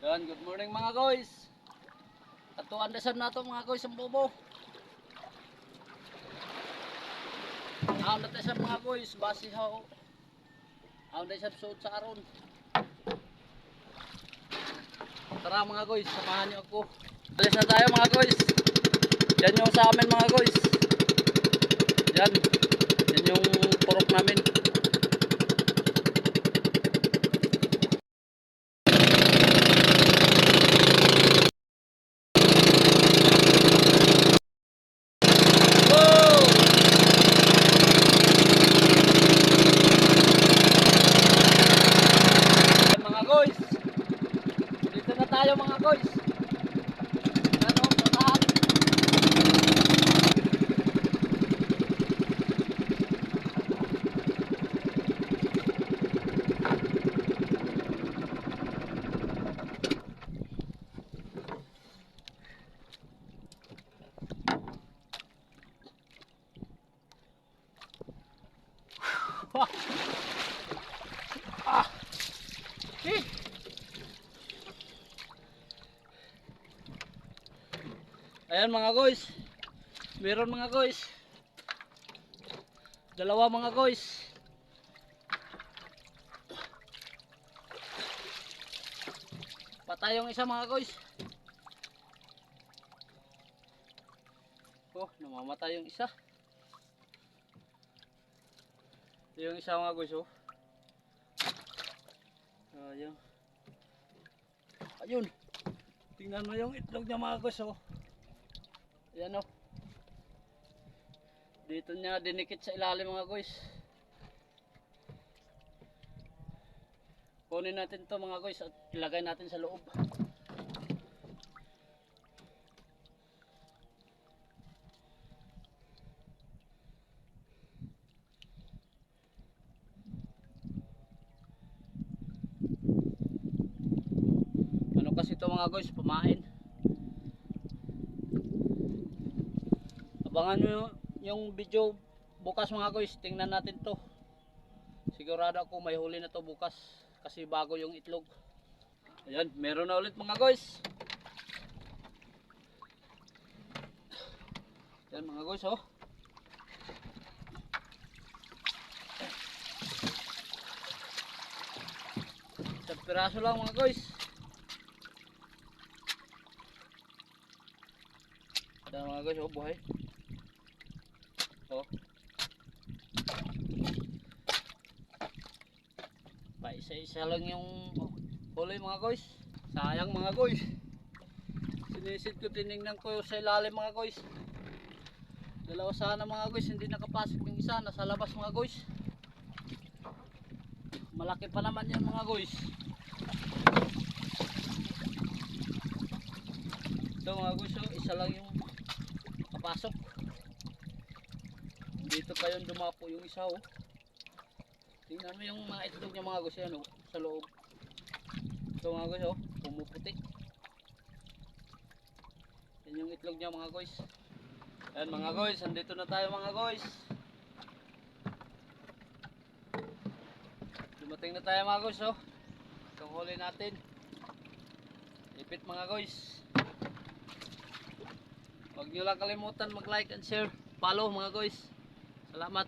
Yan, good morning mga guys. Ato andasan na to mga guys ang bobo. Ang natasan mga guys, base sa ang natasan suot sa aron. Tara mga guys, samahan niyo ako. Alis na tayo mga guys. Yan yung sa amin mga guys. Yan yung purok namin. Wow! Yan, mga guys. Dito na tayo mga guys. Ano, patahan. Ah. Eh. Ayan mga guys. Meron mga guys. Dalawa mga guys. Patay yung isa mga guys. Oh, namamatay yung isa. Yung isa mga guys oh. Ayun. Ayun. Tingnan mo yung itlog niya mga guys oh. Ayan oh. Dito niya dinikit sa ilalim mga guys. Kunin natin to mga guys at ilagay natin sa loob. Kasi to mga guys, pamain. Abangan nyo yung video bukas mga guys, tingnan natin to. Sigurado ako may huli na to bukas kasi bago yung itlog. Ayan, meron na ulit mga guys. Ayan mga guys oh. Isang lang mga guys. Ayan mga guys oh, buhay. Oh. Pa isa-isa lang yung huli mga guys. Sayang mga guys. Sinisid ko tinignan ko sa ilalim mga guys. Dalawa sana mga guys, hindi nakapasok yung isa, nasa labas mga guys. Malaki pa naman yan mga guys. Ito mga guys, oh, isa lang yung kapasok. Dito pa yung dumapo yung isa oh. Tingnan mo yung mga itlog niya mga guys yan oh, sa loob. Ito mga guys oh, pumuputi. Yan yung itlog niya mga guys. Yan mga guys, andito na tayo mga guys. Dumating na tayo mga guys oh. Itong huli natin. Ipit mga guys. Huwag nyo lang kalimutan mag-like and share. Follow mga guys. Salamat.